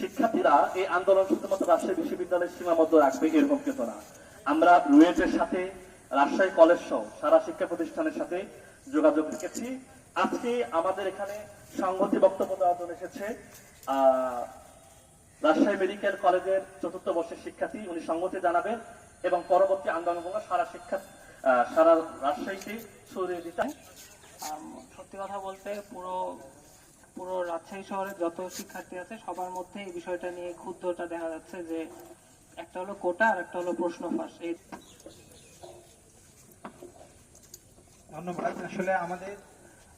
শিক্ষার্থীরা এই আন্দোলন শুধুমাত্র রাজশাহী বিশ্ববিদ্যালয়ের সীমাবদ্ধ রাখবে এরকম কিন্তু না। আমরা রুয়েটের সাথে, রাজশাহী কলেজ সহ সারা শিক্ষা প্রতিষ্ঠানের সাথে যোগাযোগ রেখেছি। আজকে আমাদের এখানে সংহতি বক্তব্য দেওয়ার জন্য এসেছে রাজশাহী মেডিকেল কলেজের চতুর্থ বর্ষের শিক্ষার্থী, উনি সংগতি জানাবেন এবং পরবর্তী আন্দোলন সারা শিক্ষা সারা রাজশাহীকে ছড়িয়ে দিতে। সত্যি কথা বলতে পুরো পুরো রাজশাহী শহরের যত শিক্ষার্থী আছে, সবার মধ্যে এই বিষয়টা নিয়ে ক্ষুব্ধতা দেখা যাচ্ছে যে একটা হলো কোটা আর একটা হলো প্রশ্ন ফাঁস। এই ধন্যবাদ। আসলে আমাদের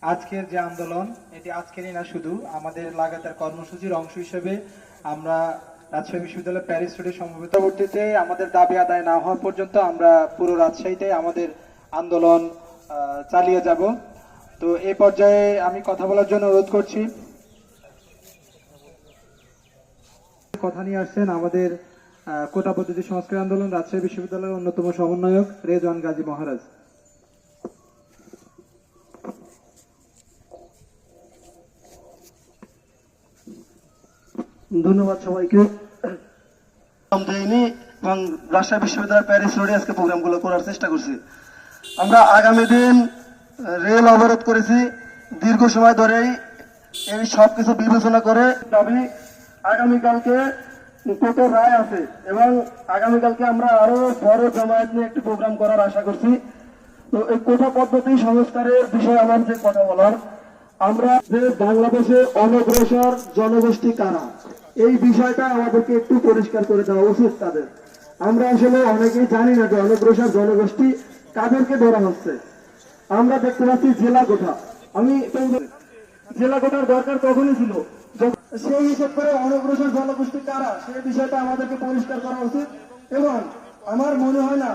আজকের যে আন্দোলন, এটি আজকেরই না শুধু, আমাদের লাগাতার কর্মসূচির অংশ হিসেবে আমরা রাজশাহী বিশ্ববিদ্যালয় প্যারিস রোডে সমবেত পরবর্তীতে আমাদের দাবি আদায় না হওয়া পর্যন্ত আমরা পুরো রাজশাহীতে আমাদের আন্দোলন চালিয়ে যাব। তো এই পর্যায়ে আমি কথা বলার জন্য অনুরোধ করছি। কথা নিয়ে আসছেন আমাদের কোটা পদ্ধতি সংস্কার আন্দোলন, রাজশাহী বিশ্ববিদ্যালয়ের অন্যতম সমন্বয়ক রেজওয়ান গাজী মহারাজ। ধন্যবাদ সবাইকে। দেয়নি এবং রাজশাহী বিশ্ববিদ্যালয় প্যারিস রোডে আজকে প্রোগ্রামগুলো করার চেষ্টা করছি। আমরা আগামী দিন রেল অবরোধ করেছি দীর্ঘ সময় ধরেই এই সব কিছু বিবেচনা করে দাবি আগামীকালকে কোর্টের রায় আছে এবং আগামীকালকে আমরা আরও বড় জামায়াত নিয়ে একটি প্রোগ্রাম করার আশা করছি। তো এই কোটা পদ্ধতি সংস্কারের বিষয়ে আমার যে কথা বলার, আমরা যে বাংলাদেশে অনগ্রসর জনগোষ্ঠী কারা, এই বিষয়টা আমাদেরকে একটু পরিষ্কার করে দেওয়া উচিত তাদের। আমরা আসলে অনেকেই জানি না যে অনগ্রসর জনগোষ্ঠী কাদেরকে ধরা হচ্ছে। আমরা দেখতে পাচ্ছি জেলা কোঠা আমি জেলা কোটার দরকার তখনই ছিল। সেই হিসেব করে অনগ্রসর জনগোষ্ঠী কারা, সেই বিষয়টা আমাদেরকে পরিষ্কার করা উচিত। এবং আমার মনে হয় না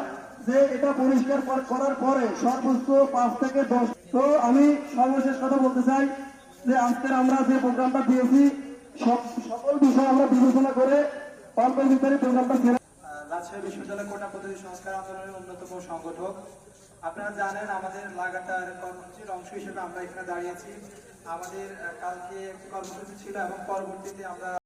যে এটা পরিষ্কার করার পরে সর্বোচ্চ পাঁচ থেকে দশ তো আমি সর্বশেষ কথা বলতে চাই যে আজকের আমরা যে প্রোগ্রামটা দিয়েছি সকল বিষয় আমরা বিবেচনা করে অল্পের ভিতরে প্রোগ্রামটা রাজশাহী বিশ্ববিদ্যালয় কোটা পদ্ধতি সংস্কার আন্দোলনের অন্যতম সংগঠক আপনারা জানেন আমাদের লাগাতার কর্মসূচির অংশ হিসেবে আমরা এখানে দাঁড়িয়েছি। আমাদের কালকে একটি কর্মসূচি ছিল এবং পরবর্তীতে আমরা